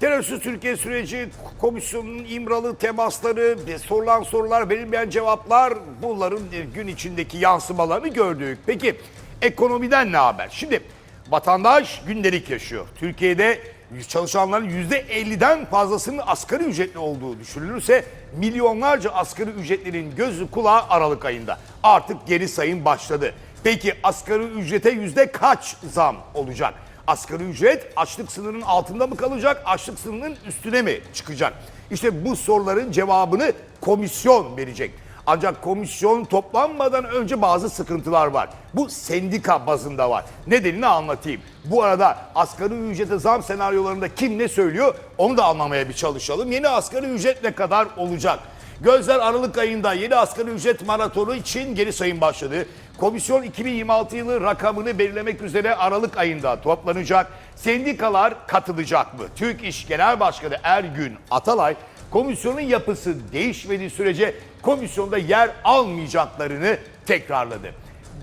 Terörsüz Türkiye süreci, komisyonun imralı temasları, sorulan sorular, verilmeyen cevaplar bunların gün içindeki yansımalarını gördük. Peki ekonomiden ne haber? Şimdi vatandaş gündelik yaşıyor. Türkiye'de çalışanların %50'den fazlasının asgari ücretli olduğu düşünülürse milyonlarca asgari ücretlinin gözü kulağı Aralık ayında. Artık geri sayım başladı. Peki asgari ücrete yüzde kaç zam olacak? Asgari ücret açlık sınırının altında mı kalacak, açlık sınırının üstüne mi çıkacak? İşte bu soruların cevabını komisyon verecek. Ancak komisyon toplanmadan önce bazı sıkıntılar var. Bu sendika bazında var. Nedenini anlatayım. Bu arada asgari ücrete zam senaryolarında kim ne söylüyor onu da anlamaya bir çalışalım. Yeni asgari ücret ne kadar olacak? Gözler Aralık ayında yeni asgari ücret maratonu için geri sayım başladı. Komisyon 2026 yılı rakamını belirlemek üzere Aralık ayında toplanacak. Sendikalar katılacak mı? Türk İş Genel Başkanı Ergün Atalay, komisyonun yapısı değişmediği sürece komisyonda yer almayacaklarını tekrarladı.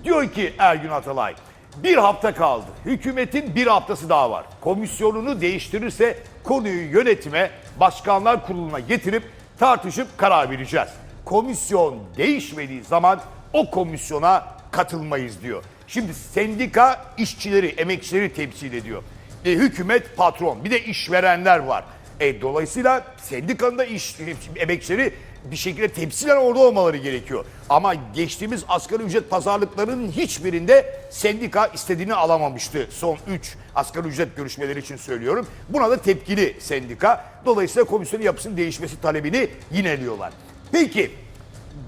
Diyor ki Ergün Atalay, bir hafta kaldı. Hükümetin bir haftası daha var. Komisyonunu değiştirirse konuyu yönetime, başkanlar kuruluna getirip tartışıp karar vereceğiz. Komisyon değişmediği zaman o komisyona katılmayız diyor. Şimdi sendika işçileri, emekçileri temsil ediyor. E, hükümet patron, bir de işverenler var. E, dolayısıyla sendikanın da iş, emekçileri bir şekilde temsilen orada olmaları gerekiyor. Ama geçtiğimiz asgari ücret pazarlıklarının hiçbirinde sendika istediğini alamamıştı. Son 3 asgari ücret görüşmeleri için söylüyorum. Buna da tepkili sendika. Dolayısıyla komisyonun yapısının değişmesi talebini yineliyorlar. Peki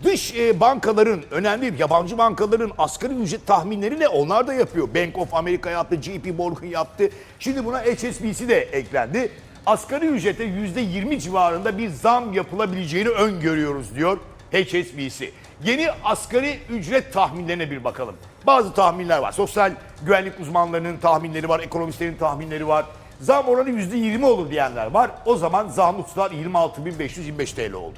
dış e, bankaların, önemli yabancı bankaların asgari ücret tahminleri ne? Onlar da yapıyor. Bank of America yaptı, JP Morgan yaptı. Şimdi buna HSBC de eklendi. Asgari ücrete %20 civarında bir zam yapılabileceğini öngörüyoruz diyor HSBC. Yeni asgari ücret tahminlerine bir bakalım. Bazı tahminler var. Sosyal güvenlik uzmanlarının tahminleri var, ekonomistlerin tahminleri var. Zam oranı %20 olur diyenler var. O zaman zam tutar 26.525 TL olur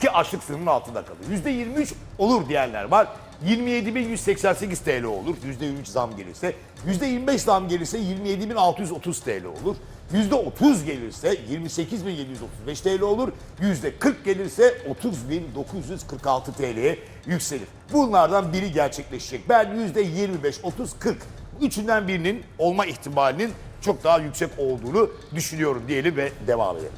ki açlık sınırının altında kalır. %23 olur diyenler var. 27.188 TL olur. %23 zam gelirse. %25 zam gelirse 27.630 TL olur. %30 gelirse 28.735 TL olur. %40 gelirse 30.946 TL'ye yükselir. Bunlardan biri gerçekleşecek. Ben %25, 30, 40 üçünden birinin olma ihtimalinin çok daha yüksek olduğunu düşünüyorum diyelim ve devam edelim.